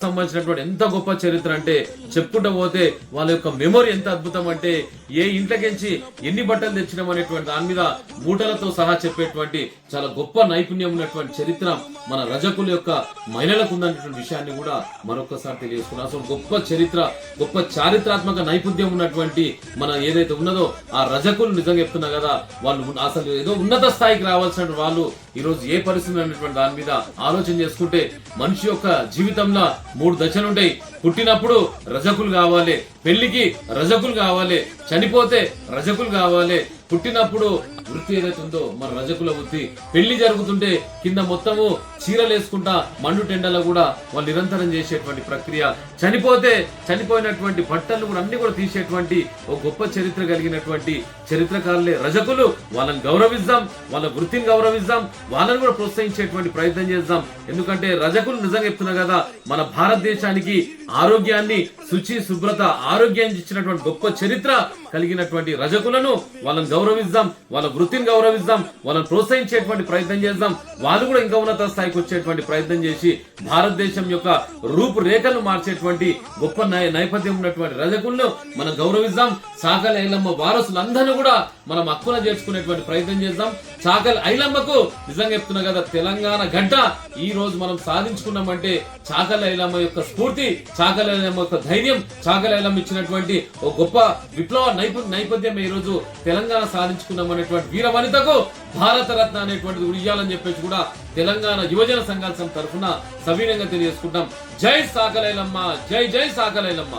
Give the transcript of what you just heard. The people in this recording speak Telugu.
సంబంధించినటువంటి ఎంత గొప్ప చరిత్ర అంటే చెప్పుకుంటూ పోతే వాళ్ళ యొక్క మెమొరీ ఎంత అద్భుతం అంటే ఏ ఇంట్లోకించి ఎన్ని బట్టలు తెచ్చినాం అనేటువంటి దాని మీద మూటలతో సహా చెప్పేటువంటి చాలా గొప్ప నైపుణ్యం ఉన్నటువంటి చరిత్ర మన రజకుల యొక్క మహిళలకు ఉందనేటువంటి విషయాన్ని కూడా మరొకసారి తెలియజేసుకున్నాం. అసలు గొప్ప చరిత్ర గొప్ప చారిత్రాత్మక నైపుణ్యం ఉన్నటువంటి మన ఏదైతే ఉన్నదో ఆ రజకులు నిజంగా చెప్తున్నా కదా వాళ్ళు అసలు ఏదో ఉన్నత స్థాయికి రావాల్సిన వాళ్ళు ఈ రోజు ఏ పరిస్థితి అనేటువంటి దాని మీద ఆలోచన చేసుకుంటే మనిషి యొక్క జీవితంలో మూడు దశలు ఉంటాయి. పుట్టినప్పుడు రజకులు కావాలి పెళ్ళికి రజకులు కావాలి చనిపోతే రజకులు కావాలి పుట్టినప్పుడు వృత్తి ఏదైతే ఉందో మన రజకుల వృత్తి పెళ్ళి జరుగుతుంటే కింద మొత్తము చీరలేసుకుంటా మండు టెండలో కూడా వాళ్ళు నిరంతరం చేసేటువంటి ప్రక్రియ. చనిపోతే చనిపోయినటువంటి బట్టలు కూడా అన్ని కూడా తీసేటువంటి ఒక గొప్ప చరిత్ర కలిగినటువంటి చరిత్రకారులే రజకులు. వాళ్ళని గౌరవిద్దాం వాళ్ళ వృత్తిని గౌరవిద్దాం వాళ్ళని కూడా ప్రోత్సహించేటువంటి ప్రయత్నం చేద్దాం. ఎందుకంటే రజకులు నిజంగా చెప్తున్నా కదా మన భారతదేశానికి ఆరోగ్యాన్ని శుచి శుభ్రత ఆరోగ్యాన్ని ఇచ్చినటువంటి గొప్ప చరిత్ర కలిగినటువంటి రజకులను వాళ్ళని గౌరవిద్దాం వాళ్ళ వృత్తిని గౌరవిద్దాం వాళ్ళని ప్రోత్సహించేటువంటి ప్రయత్నం చేద్దాం. వాళ్ళు కూడా ఇంకా ఉన్నత స్థాయికి వచ్చేటువంటి ప్రయత్నం చేసి భారతదేశం యొక్క రూపురేఖలు మార్చేటువంటి గొప్ప నైపథ్యం నేపథ్యం ఉన్నటువంటి రజకులను మనం గౌరవిద్దాం. సాకల ఐలమ్మ వారసులందరినీ కూడా మనం హక్కున చేర్చుకునేటువంటి ప్రయత్నం చేద్దాం. చాకల్ ఐలమ్మకు నిజంగా చెప్తున్నా కదా తెలంగాణ గడ్డ ఈ రోజు మనం సాధించుకున్నామంటే చాకల ఐలమ్మ యొక్క స్ఫూర్తి చాకల ఐలమ్మ యొక్క ధైర్యం ధైర్యం చాగలేలం ఇచ్చినటువంటి ఓ గొప్ప విప్లవ నైపు నైపథ్యం ఈ రోజు తెలంగాణ సాధించుకున్నాం అనేటువంటి వీర వనితకు భారత రత్న అనేటువంటిది ఉడియాలని చెప్పేసి కూడా తెలంగాణ యువజన సంఘాల తరఫున సవీనంగా తెలియజేసుకుంటాం జై సాకలైలమ్మ జై జై సాకలైలమ్మ